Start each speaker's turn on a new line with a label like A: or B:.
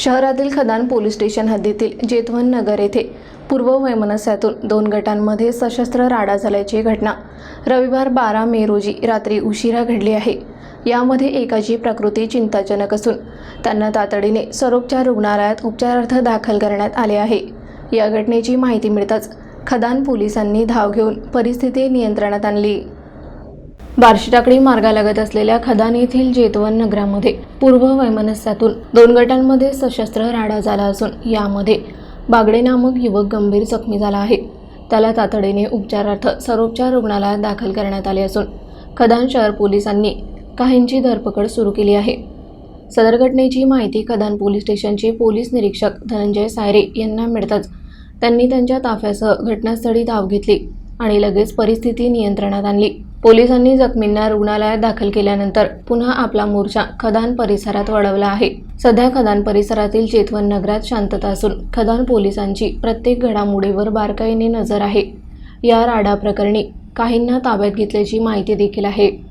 A: शहरातील खदान police station हद्दीतील जेतवन नगर येथे पूर्व वैमनस्यातून दोन गटांमध्ये सशस्त्र राडा झाल्याची घटना. रविवार बारा मे रोजी रात्री उशिरा घडली आहे. यामध्ये एकाची प्रकृती चिंताजनक असून त्यांना तातडीने सरोपच्या रुग्णालयात उपचारार्थ दाखल करण्यात आले आहे. या घटनेची माहिती मिळताच खदान पोलिसांनी धाव घेऊन परिस्थिती नियंत्रणात आणली. बार्शीटाकडी मार्गालगत असलेल्या खदान येथील जेतवन नगरामध्ये पूर्व वैमनस्यातून दोन गटांमध्ये सशस्त्र राडा झाला असून यामध्ये बागडे नामक युवक गंभीर जखमी झाला आहे. त्याला तातडीने उपचारार्थ सरोपचार रुग्णालयात दाखल करण्यात आले असून खदान शहर पोलिसांनी काहींची धरपकड सुरू केली आहे. सदर घटनेची माहिती खदान पोलीस स्टेशनचे पोलीस निरीक्षक धनंजय सायरे यांना मिळताच त्यांनी त्यांच्या ताफ्यासह घटनास्थळी धाव घेतली आणि लगेच परिस्थिती नियंत्रणात आणली. पोलिसांनी जखमींना रुग्णालयात दाखल केल्यानंतर पुन्हा आपला मोर्चा खदान परिसरात वळवला आहे. सध्या खदान परिसरातील चेतवन नगरात शांतता असून खदान पोलिसांची प्रत्येक घडामोडीवर बारकाईने नजर आहे. या राडा प्रकरणी काहींना ताब्यात घेतल्याची माहिती देखील आहे.